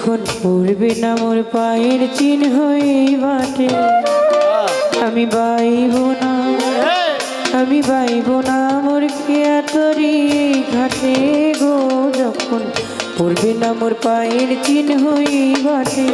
যখন পড়বে না মোর পায়ের চিহ্ন এই বাটে। আমি বাইব না আমি বাইব না মোর খেয়া তরি ঘাটে গো, যখন পড়বে না মোর পায়ের চিহ্ন এই বাটে।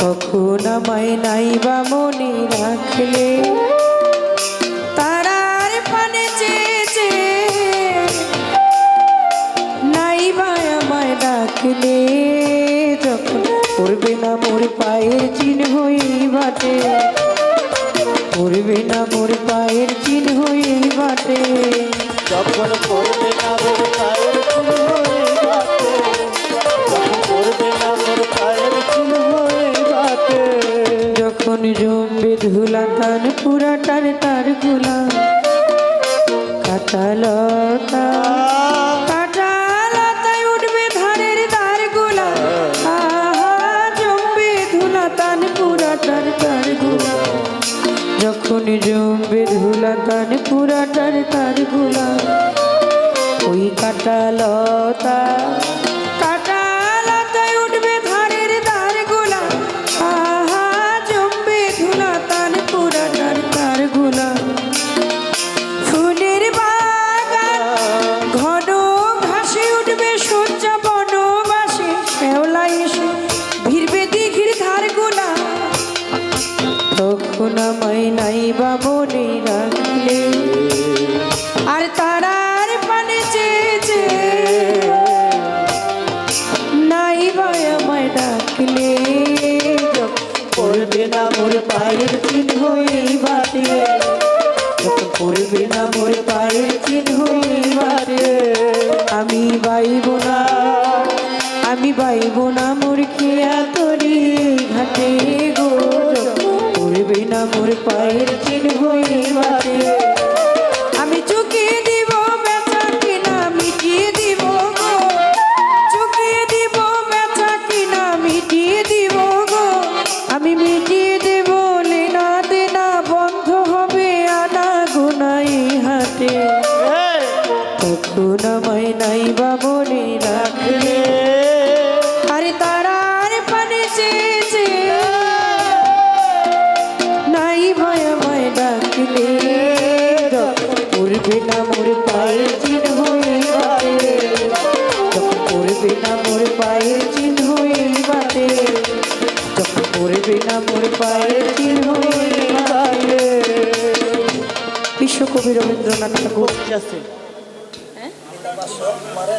কখন আমায় নাই বা মনে রাখলে? তারার পানে চেয়েছে। নাই বা আমায় ডাকলে যখন পড়বে না মোর পায়ের চিহ্ন হই বাটে। পড়বে না মোর পায়ের চিহ্ন হই বাটে। যখন করবে না পুরাটার তারগুলা কাটালতা। কাটালতায় উঠবে ধারগুলা জমবে ধুলা তান পুরাটার তারগুলা যখন জমবে তারগুলা ওই শ্যাওলা এসে ভিড়বে দিঘির ধার গোলা তখন আমায় নাই বা মনে আর তারার পানে চেয়েছে। নাই বা আমায় ডাকলে। করবে না মোর পায়ের চিহ্ন এই বাতে যখন পড়বে না মোর পায়ের নাই বা মনে রাখলে। আরে তারার পানে চেয়েছে। নাই ভয় আমায় ডাকলে। পড়বে না মোর পায়ের চিহ্ন বাটে যখন পড়বে না মোর পায়ের চিহ্ন বাটে যখন পড়বে না মোর পায়ের চিহ্ন বিশ্বকবি রবীন্দ্রনাথ ঠাকুর। আছে। সব মারে